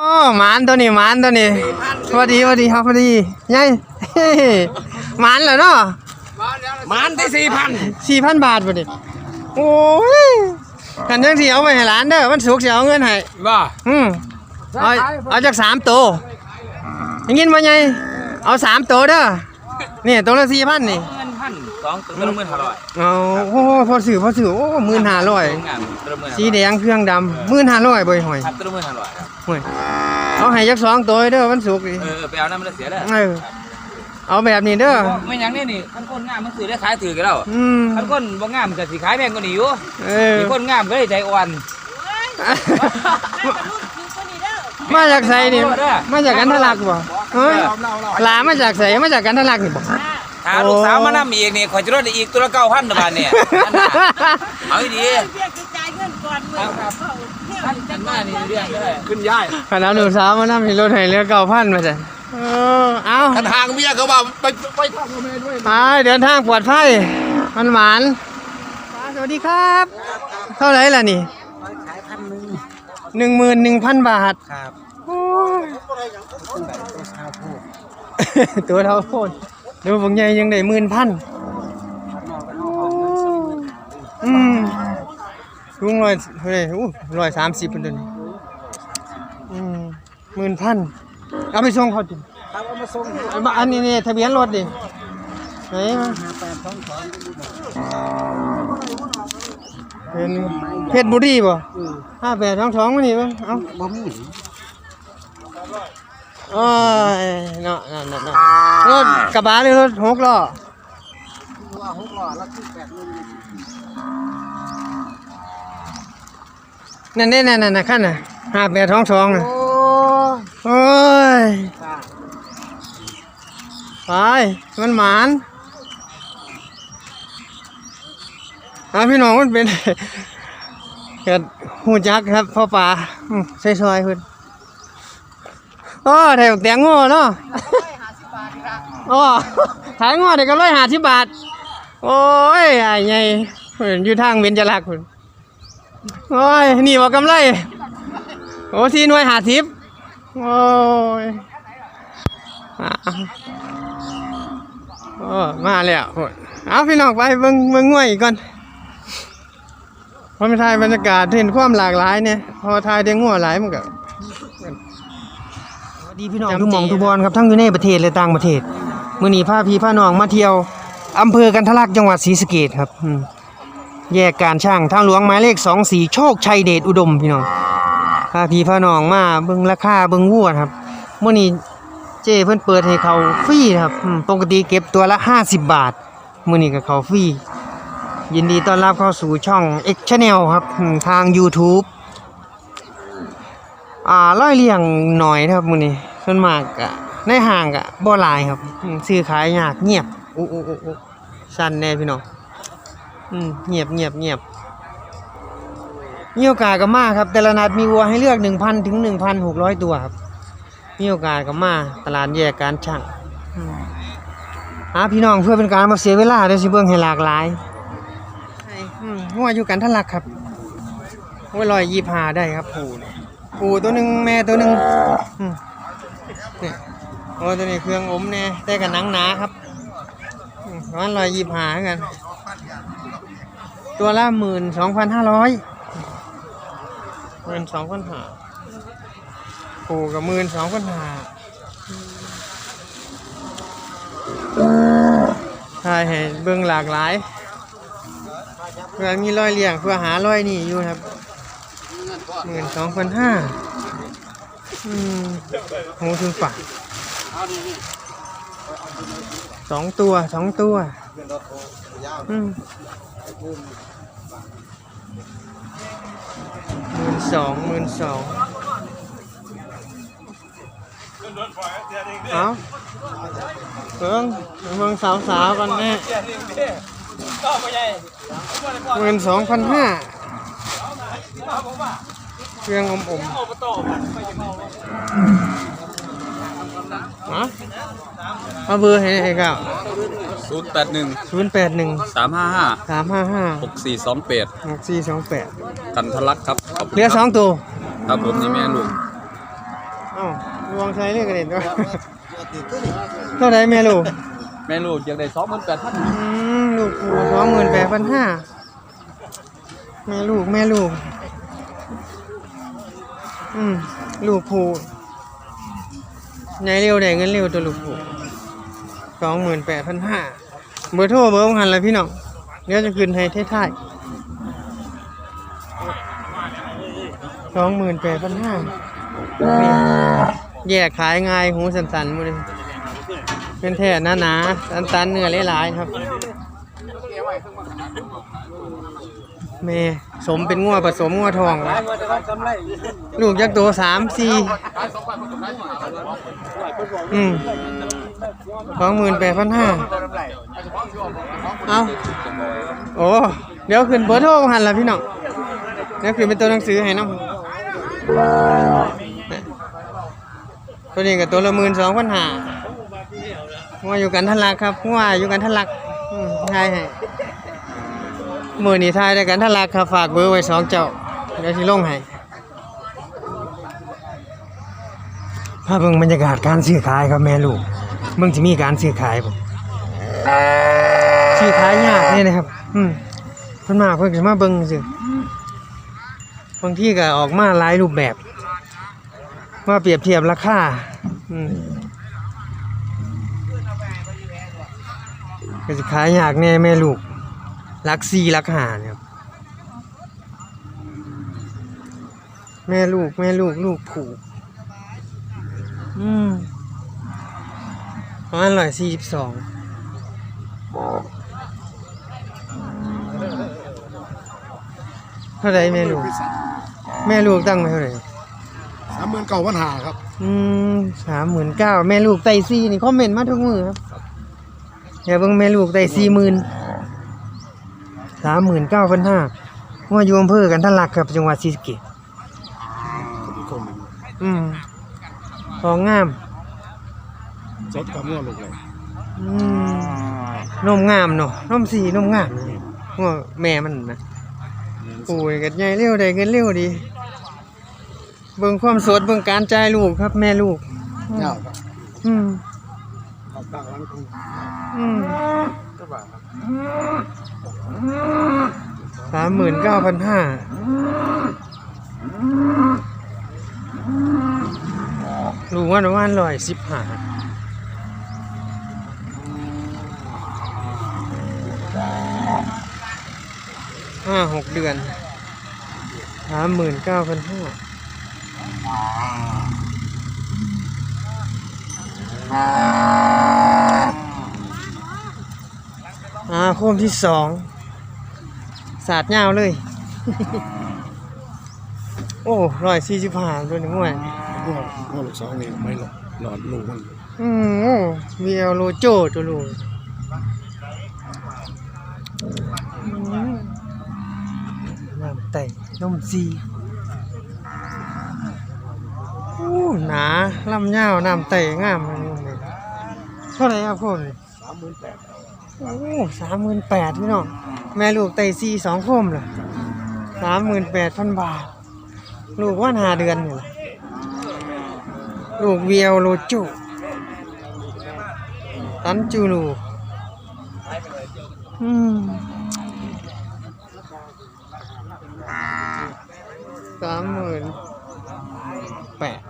โอ้หมานตัวนี้หมานตัวนี้สวัสดีสวัสดีครับสวัสดียัยเฮ้หมานเหรอเนาะมันที่สี่พันสี่พันบาทพอดีโอ้ยกันจังสิเอาไปให้หลานเด้อมันสุกร์สิเอาเงินให้ว่าอืมเอาเอาจากสามตัวอย่างงี้มาไงเอาสามตัวเด้อนี่ตัวละสี่พันนี่เงินพัน สองตัวละหมื่นห้าร้อยเอาโอ้โหพอสื่อพอสื่อโอ้หมื่นห้าร้อยงานตัวละหมื่นสีแดงเครื่องดำหมื่นห้าร้อยบ่อยหอยครับตัวละหมื่นห้าร้อยครับห่วยเอาให้จักสองตัวเด้อมันสุกร์ดิเออไปเอาน้ำมันเสียแล้วเออเอาแบบนี้เด้อไม่ยังนี่นี่คันคนงามมันซื้อได้ขายถือกันแล้วอืมคันคนบ่งามก็สิขายแพงกว่านี้อยู่เออมีคนงามก็เลยใจอ่อนมาจากไสนี่มาจากกันทะลักบ่เฮ้ยหลามาจากไสมาจากกันทะลักนี่บ่ ถ้าลูกสาวมานำอีกนี่ขอยจะลดอีกตัวละเก้าพันบาทเนี่ยนั่นน่ะเอาให้ดีเรียกจะจ่ายเงินก่อนมือเขาเที่ยวท่านจัจังนหวัมาดนี่เรื่องเลยขึ้นยายขณะหนูสาวมานำให้รถให้เรือเก่าพันมาจ้ะเออเอาคันทางเมียเขาว่าไปไปทางเมียด้วยไปเดินทางปลอดภัยมันหวานสวัสดีครับ เท่าไหร่ล่ะนี่หนึ่งหมื่นหนึ่งพันบาทครับโอ้ยตัวเท่าโพด ดูบางใหญ่ยังได้หมื่นพันอืมลุงร้อยเฮ้ยอู้ร้อยสามสิบเป็นตัวนี้อืมหมื่นพันเอาไปส่งเขาจิครับเอามาส่งมาอันนี้นี่ทะเบียนรถดิไหนมาเป็นเพชรบุรีบ่ห้าแปดสองสองมานี่บ้างเอ้าบ่มี โอ้ยเนาะเนาะเนาะเนาะรถกระบะหรือรถหกล้อว่าหกล้อละคือแปดหมื่นนั่นนี่นั่นนั่นน่ะขั้นน่ะห้าแปดสองสองน่ะโอ้ยไปมันหมานอาพี่น้องมันเป็นเกิดหูจักครับพ่อป่าใส่ซอยเพิ่ นโอ้ไทยบักแตงโง่เนาะโอ้ขายโง่เด็กก็ร้อยห้าสิบบาท โอ้ยไอ้ไงเพิ่นอยู่ทางเบญจรักษ์เพิ่นโอ้ยนี่ว่ากำไร โอ้ที่หน่วยหาทิพย์โอ้ยอะโอ้มาแล้วโหดเอาพี่น้องไปเบิ่งเบิ่งง่วยอีกก่อนพอไปถ่ายบรรยากาศเห็นความหลากหลายเนี่ย พอถ่ายได้ง่วหลายมันก็สวัส ดีพี่น้องทุกหมองทุกบอลครับทั้งอยู่ในประเทศและต่างประเทศมื้อนี้พาพี่พาน้องมาเที่ยวอำเภอกันทะลักจังหวัดศรีสะเกษครับอืมแยกการช่างทางหลวงหมายเลข24โชคชัยเดชอุดมพี่น้องพาพี่พาน้องมาเบิ่งราคาเบิ่งวัวครับมื้อนี้เจ้เพิ่นเปิดให้เขาฟรีนะครับอืมปกติเก็บตัวละ50บาทมื้อนี้ก็เขาฟรียินดีต้อนรับเข้าสู่ช่อง X Channel ครับอืมทาง YouTube อ่าร้อยเลี่ยงหน่อยนะครับมื้อนี้ส่วนมากก็ในห้างก็บ่หลายครับซื้อขายยากเงียบอู้อู้อู้อู้สั่นแน่พี่น้องอืมเงียบเงียบเงียบมีโอกาสก็มาครับ แต่ละนัดมีวัวให้เลือก 1,000 ถึง 1,600 ตัวครับ มีโอกาสก็มาตลาดแยกการช่างอืมหาพี่น้องเพื่อเป็นการมาเสียเวลาดี๋ยสิเบิ่งให้หลากหลายอืมงัวอยู่กันทะลักครับงัวลอยยีพาได้ครับปูเนี่ย ปูตัวหนึ่งแม่ตัวหนึ่งเนี่ยโอ้ตัวนี้เครื่องอมแน่แต่กับหนังหนาครับอืมประมาณลอยยีพากัน ตัวละหมื่นสองพันห้าร้อยหมื่นสองพันหาปูกับหมื่นสองพันหาใช่เห็นเบื้องหลากหลายเพื่อมีรอยเลี่ยงเพื่อหารอยนี่อยู่ครับ หมื่นสองพันห้าอืมหูถึงฝักสองตัวสองตัวอืมหมื่นสองหมื่นสองเอาเบิ่งเบิ่งสาวสาวกันแน่หมื่นสองพันห้า เครื่องอมอมฮะมาเบอร์ให้ให้ครับศูนย์แปดหนึ่งศูนย์แปดหนึ่งสามห้าห้าสามห้าห้าหกสี่สองแปดหกสี่สองแปดกันทะลักครับขบคุณเหลือสองตัวครับผมนี่แม่ลูกเอ้าลวงใช้เรื่องกันเด่นก็เท่าไหรแม่ลูกแม่ลูกอยากได้สองหมื่นแปดพันอืมลูกผูสองหมื่นแปดพันห้าแม่ลูกแม่ลูก อืมลูกผูใหญ่เร็วได้เงินเร็วตัวลูกผูสองหมื่นแปดพันห้าเบอร์โทรเบอร์องหันแล้วพี่น้องเดี๋ยวจะขึ้นให้ท้ายๆสองหมื่นแปดพันห้าแยกขายง่ายหูสันๆหมดเลยเป็นแท่หนาหนาๆตันตันๆเนื้อหลายๆครับ แม่สมเป็นงัวผสมงัวทองแล้วลูกยักษ์โตสามสี่อืมสองหมื่นแปดพันห้าเอาโอ้เดี๋ยวขึ้นเบอร์โทรมาหันละพี่น้องเดี๋ยวขึ้นเป็นตัวหนังสือให้น้องตัวนี้กับตัวละหมื่นสองพันห้างัวอยู่กันทะลักครับงัวอยู่กันทะลักอืมทายให้ มือนี้ทายด้วยกันทะลักครับฝากเบอร์ไว้สองเจ้าเดี๋ยวสิลงให้พาเบิ่งบรรยากาศการซื้อขายครับแม่ลูกเบิ่งสิมีการซื้อขายบ่ซื้อขายยากนี่นะครับ อืมเพิ่นมาเพิ่นสิมาเบิ่งซื่อบางที่ก็ออกมาหลายรูปแบบมาเปรียบเทียบราคาอืมก็จะขายยากแน่แม่ลูก รักซีรักหาเนี่ยครับแม่ลูกแม่ลูกลูกผูกอืมประมาณร้อยสี่สิบสองเท่าไรแม่ลูก แม่ลูกตั้งไว้เท่าไหร่สามหมื่นเก้าพันหาครับ อืมสามหมื่นเก้าแม่ลูกไตซีนี่คอมเมนต์มาทุกมือครับอย่าเบิ่งแม่ลูกไตสี่หมื่น สามหมื่นเก้าพันห้าว่าอยู่อำเภอกันทะลักครับจังหวัดศรีสะเกษอีกคนหนึ่งอืมของงามสดกับง้อลูกเลยอืมนมงามเนาะนมสีนมงามเลยว่าแม่มันนะโอ้ยกันใหญ่เร็วได้เงินเร็วดี เบิ่งความสดเบิ่งการจ่ายลูกครับ แม่ลูกเจ้าครับอืมขอบตั้งร้านคุณอืมก็บาทครับ สามหมื่นเก้าพันห้าลูกว่าประมาณร้อยสิบห้าห้าหกเดือนสามหมื่นเก้าพันห้าอ่าโคมที่สอง สาดยาวเลย โอ้ร้อยสี่สิบห้าตัวนี้ง่วยง้อง้อลูกสองนี่ไม่หลอดหลอดลูกมันอืมโอ้วีเอลโลโจตัวลูกอืมน้ำไต่นมซีโอ้หนาลำยาวน้ำไต่งามเลยเท่าไหร่ครับคนสามหมื่นแปดโอ้สามหมื่นแปดพี่น้อง แม่ลูกไตซีสองคมเลยสามหมื่นแปดพันบาท ลูกว่านหาเดือนอยู่ล่ะลูกเวียวโลโจตันจูลูอืมสามหมื่นแปด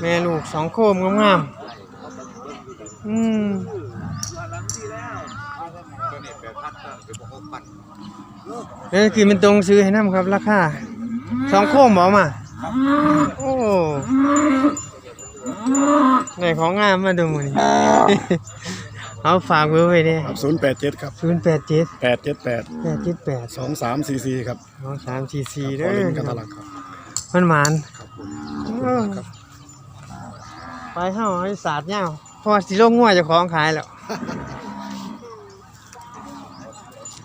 แม่ลูกสองโคมงามๆ อืมเดี๋ยวคือเป็นตรงซื้อให้น้ำครับ ราคาสองโคมบอกมา โอ้ไหนของงามมาดูมือนี่ เอาฝากเบอร์ไว้เนี่ยครับศูนย์แปดเจ็ดครับศูนย์แปดเจ็ดแปดเจ็ดแปดแปดเจ็ดแปดสองสามสี่สี่ครับสองสามสี่สี่ขเด้ออเล่นกันตลาดครับมันหมานครับผมเออไปเฮาให้สาดเงาเพราะว่าสิโลงง่วยจะของขายแล้ว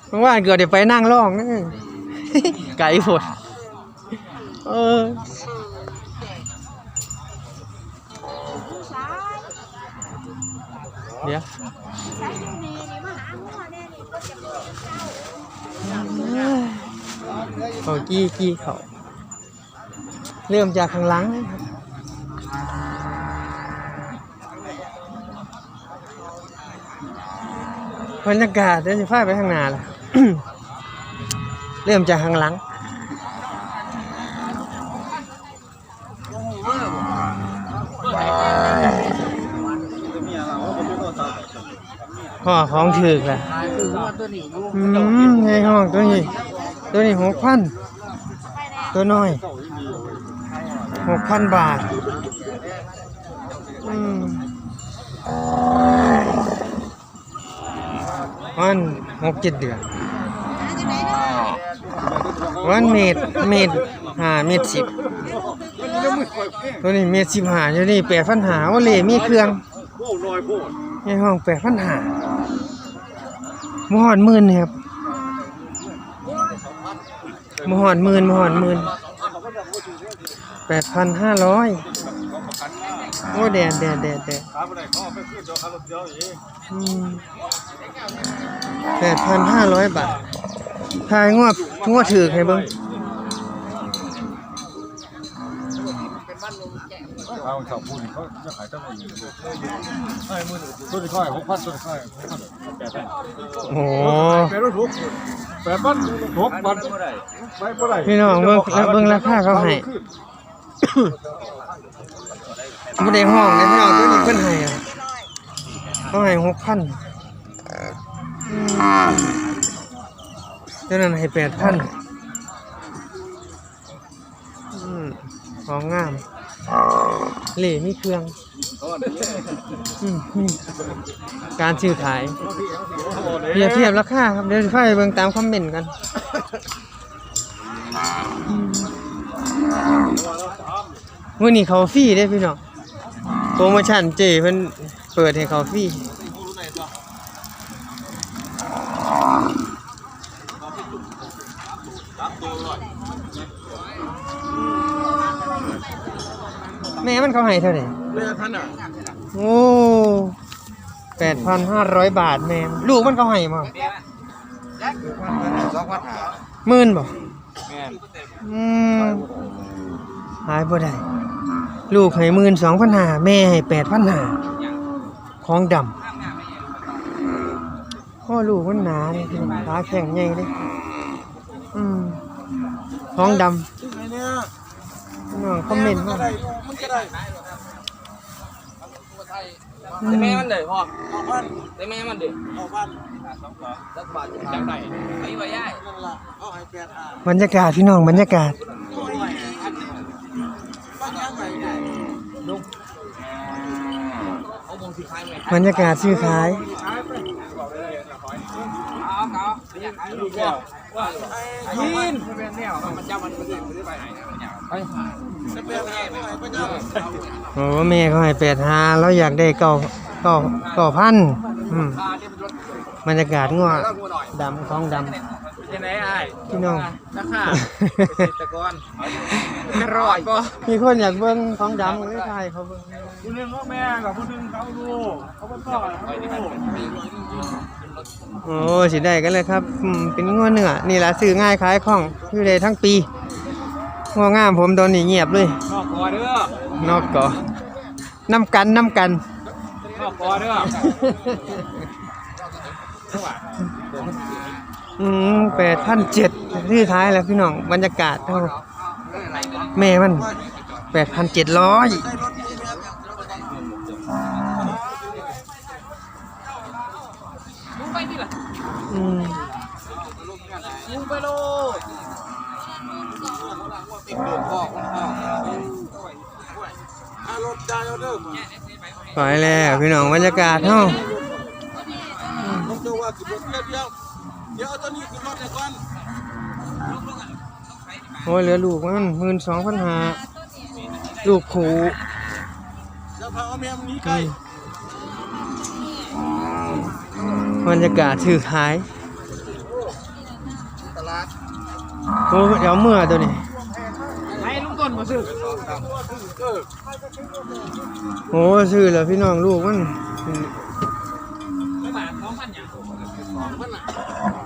เพราะว่าเกิดเดี๋ยวไปนั่งร้องไก่ฝดเออเดี๋ยวเขากี้กี้เขาเริ่มจากข้างหลังนะครับ บรรยากาศเดี๋ยวจะพาไปข้างหน้าล่ะ เริ่มจากข้างหลังห่อของถือกล่ะอืมไงห้องตัวนี้ ตัวนี้หกพันตัวน้อยหกพันบาท อืม วันหกเจ็ดเดือนวันเมตรเมตรห้าเมตรสิบตัวนี้เมตรสิบห้าตัวนี้แปดพันหาว่าเลยมีเครื่องในห้องแปดพันหาหมหอนหมื่นครับหมหอนหมื่นหมหอนหมื่นแปดพันห้าร้อยโอ้แดดแดดแดดแดด แปดพันห้าร้อยบาททายงวดงวดถือให้เบิ่งเอาชาวพูดเขาจะขายเท่าไหร่ใช่มือตัวที่ค่ายหกพันตัวที่ายหกพันแปดพันโอ้แปดพันหกแปดพันหกพันไม่เท่าไรพี่น้องเบิ่งเบิ่งราคาเขาให้บ่ได้ห้องนะพี่น้องตัวนี้เพิ่นให้เขาให้หกพัน ตัวนั้นให้แปดพันของงามเหล่มีเครื่องอืมการซื้อขายเปรียบเทียบราคาครับ เดี๋ยวจะไปเบิ่งตามคอมเมนต์กันมื้อนี้เขาฟรีเด้พี่น้องโปรโมชั่นเจเพิ่นเปิดให้เขาฟรี ม่มันเขาให้เท่าไหร่แม่ท่านอะโอ้แปดพันห้าร้อยบาทแม่มลูกมันเขาให้มาสองพันหาหมื่นบ่แม่นอืมหายบ่ได้ลูกให้หมื่นสองพันห้าแม่ให้แปดพันห้าของดำพ่อลูกมันหนาเลยพี่น้องขาแข็งใหญ่เลยอืมของดำพี่ น้องคอมเมนต์มาแต่แม่มันเลยพ่อแต่แม่มันเด้เอาพันสักบาทจังไดไอ้บ่ยายบรรยากาศพี่น้องบรรยากาศเอาบ่สิขายไหมบรรยากาศซื้อขายเอาเอาอยากขายลูกว่าว่ายินเป็นแนวมันจะมันซื้อซื้อไปไหนนะมันยาวไปจะเป็นไงไปเจ้า โอ้แม่เขาให้แปดห้าเราอยากได้เก้าเก้าเก้าพันอืมอ่าเดี๋ยวมันรถบรรยากาศงัวแล้อยดำของดยังไงไอ้ำพี่น้องราคาเกษตรกรไม่รอดก็มีคนอยากเบิ่งของดำก็ได้ถ่เขาเบิ่งผู้หนึงก็แม่กับผู้หนึงเขาดูเขาเป็นพ่อเขาดูโอ้สิได้กันเลยครับอืมเป็นงัวเนื้อนี่ละซื้อง่ายขายคล่องอยู่ได้ทั้งปี งัวงามผมตอนนี้เงียบเลย นอกคอเด้อนอกก่อน้ำกันน้ำกัน นอกคอเด้ออืมแปดพันเจ็ดซื้อขายแล้วพี่น้องบรรยากาศเท่าแม่มันแปดพันเจ็ดร้อยอืม ยิงไปโลด ปล่อยแล้วพี่น้องบรรยากาศเท่าผมจะว่าสิบเดียวเดียวเดี๋ยวเอาตัวนี้ขึ้นรถเลยก่อนโอ้ยเหลือลูกมันหมื่นสองพันหาลูกขูเดี๋ยวพาเอาแม่มันหนี้ไกลบรรยากาศถือขายตลาดโอ้เดี๋ยวเมื่อตัวนี้ ไอ้ลุงต้นมาซื้อโอ้ซื้อแล้วพี่น้องลูกมันไม่บาทสองพันอย่าง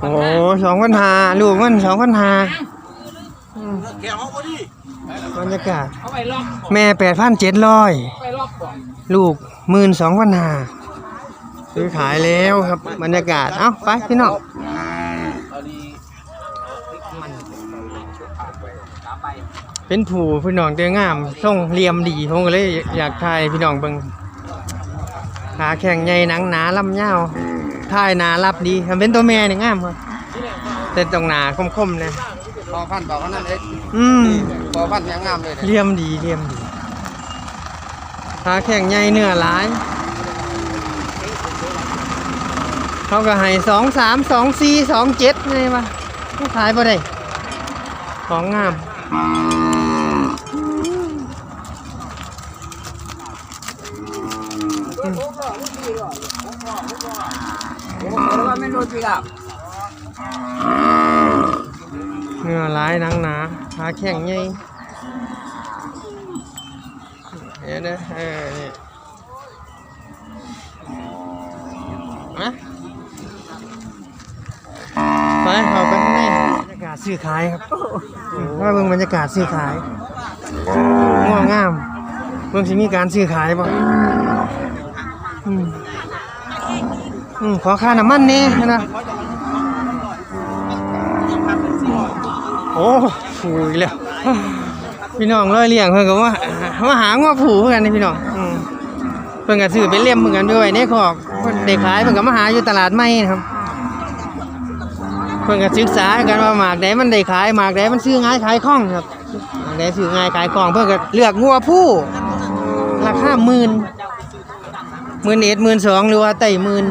โอ้สองพันหาลูกมันสองพันหาแกเขาพอดีบรรยากาศเขาไปล็อกแม่แปดพันเจ็ดร้อยไปล็อกก่อนลูกหมื่นสองพันหาซื้อขายแล้วครับบรรยากาศ เอ้า ไปพี่น้อง เป็นผู้พี่น้องเดืองามส่งเหลี่ยมดีผมก็เลยอยากถ่ายพี่น้องเบิ่งขาแข็งใหญ่หนังหนาลำยาวถ่ายหนารับดีทำเป็นตัวแม่นี่งามครับแต่ตรงหนาคมๆนะพอพันบอกว่านั่นเองอืมพอพันยังงามเลยเหลี่ยมดีเหลี่ยมดีขาแข็งใหญ่เนื้อหลายเขาก็ให้สองสามสองสี่สองเจ็ดไงวะผู้ขายบ่ได้ของงาม ว่าไม่รู้จริงอะเนื้อหลายนังหนาขาแข็งใหญ่เดี๋ยวนะเออนี่มาไปเขาไปข้างในบรรยากาศซื้อขายครับว่าเบิ่งบรรยากาศซื้อขายง่วงงามเบิ่งสิมีการซื้อขายบ่อืม อืมขอค่าน้ำมันนี่นะโอ้ผูอีกแล้วพี่น้องร้อยเลี้ยงเพิ่อนก็ว่ามาหางัวผูเพื่อนนี่พี่น้องอเพิ่อนก็ซื้อไปเลี้ยงเหมือนกันด้วยในคอกเพิ่นได้ขายเพิ่อนก็มาหาอยู่ตลาดใหม่นะครับ เพิ่อนก็ศึกษากันว่าหมากใดมันได้ขายหมากใดมันซื้อง่ายขายคล่องครับหมากใดซื้อง่ายขายคล่อง เพิ่อนก็เลือกงัวผู้ราคาหมื่นหมื่นเอ็ดหมื่นสองหรือว่าไต่หมื่น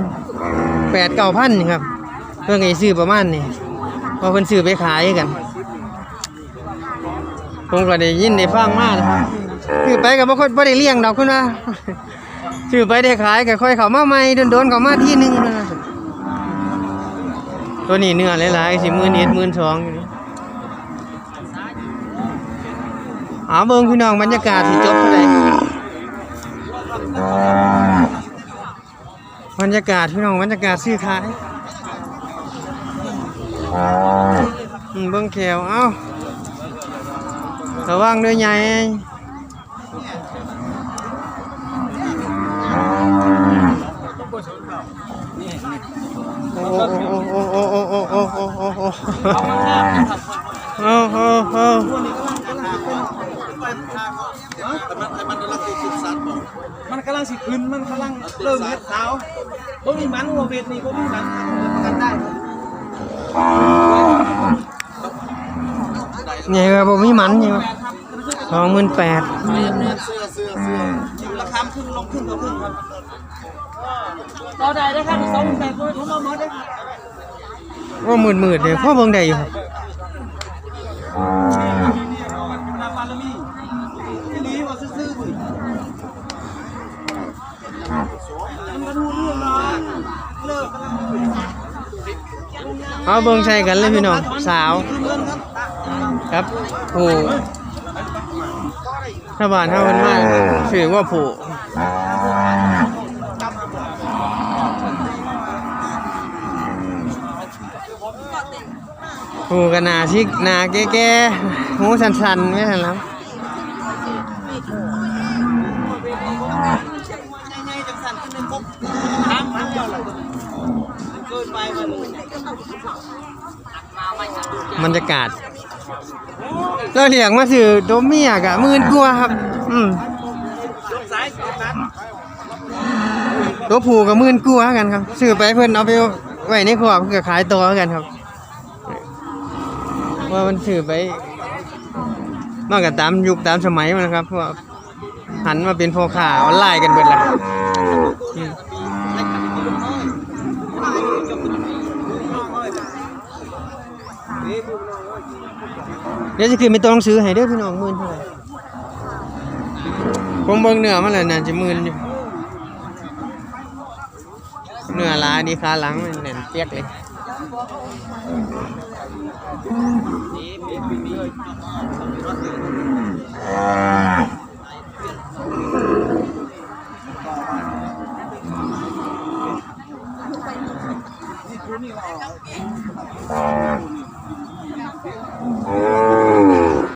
แปดเก้าพันนี่ครับ เพิ่นก็ซื้อประมาณนี้พอเพิ่นซื้อไปขายกัน ผมก็ได้ยินได้ฟังมากนะครับซื้อไปก็บ่ค่อยบ่ได้เลี้ยงดอกคุณว่าซื้อไปได้ขายก็ค่อยเขามาใหม่โดนๆเขามาที่หนึ่งนะตัวนี้เนื้อหลายๆสิมื่นเอ็ดมื่นสองอยู่นี่เอาเบิ่งพี่น้องบรรยากาศสิจบเท่าใด บรรยากาศพี่น้องบรรยากาศซื้อขายอืมเบิ่งแขวเอ้าระวังด้วยใหญ่โอ้โอ้โอ้โอ้โอ้โอ้โอ้โอ้โอ้โอ้โอ้โอ้โอ้ มันกำลังสิขึ้น มันกำลังเริ่มเฮ็ดสาวบ่มีมันหัวเวทนี่บ่มีมันประกันได้ใหญ่กว่าบ่มีหมันใช่ไหมสองหมื่นแปดราคาขึ้นลงขึ้นก็ขึ้นครับต่อได้ได้ครับสองแปดตัวผมเอาหมดได้ว่าหมื่นหมื่นเดี๋ยวพ่อเบิ่งได้อยู่ครับ นาบารมีที่นี้ว่าซื่อๆสิมันก็รู้เรื่องเนาะเลิกกันแล้ว เอาเบิ่งใส่กันเลยพี่น้องสาวเงินครับครับผูถ้าบ้านเฮามันมาชื่อว่าผูผูกันหนาชิกหนาแก่ๆหูสันๆไม่ทันแล้ว บรรยากาศเราเลี้ยงมาสื่อโดมเมียกะมื่นกว่าครับ อืมตัวผูกับมื่นกว่ากันครับซื้อไปเพิ่อนเอาไปไว้ในครัวเพื่อขายตัวกันครับ ว่ามันซื้อไปมากกับตามยุคตามสมัยมันนะครับพว่าหันมาเป็นพ่อค้าออนไลน์กันเบิดละอืม เดี๋ยวจะขึ้นไปตัวหนังสือให้เด้อพี่น้องมื่นเท่าไหร่ผมเบิ่งเนื้อมันแล้วน่าจะมื่นอยู่เนื้อลายดีขาหลังมันแน่นเปียกเลย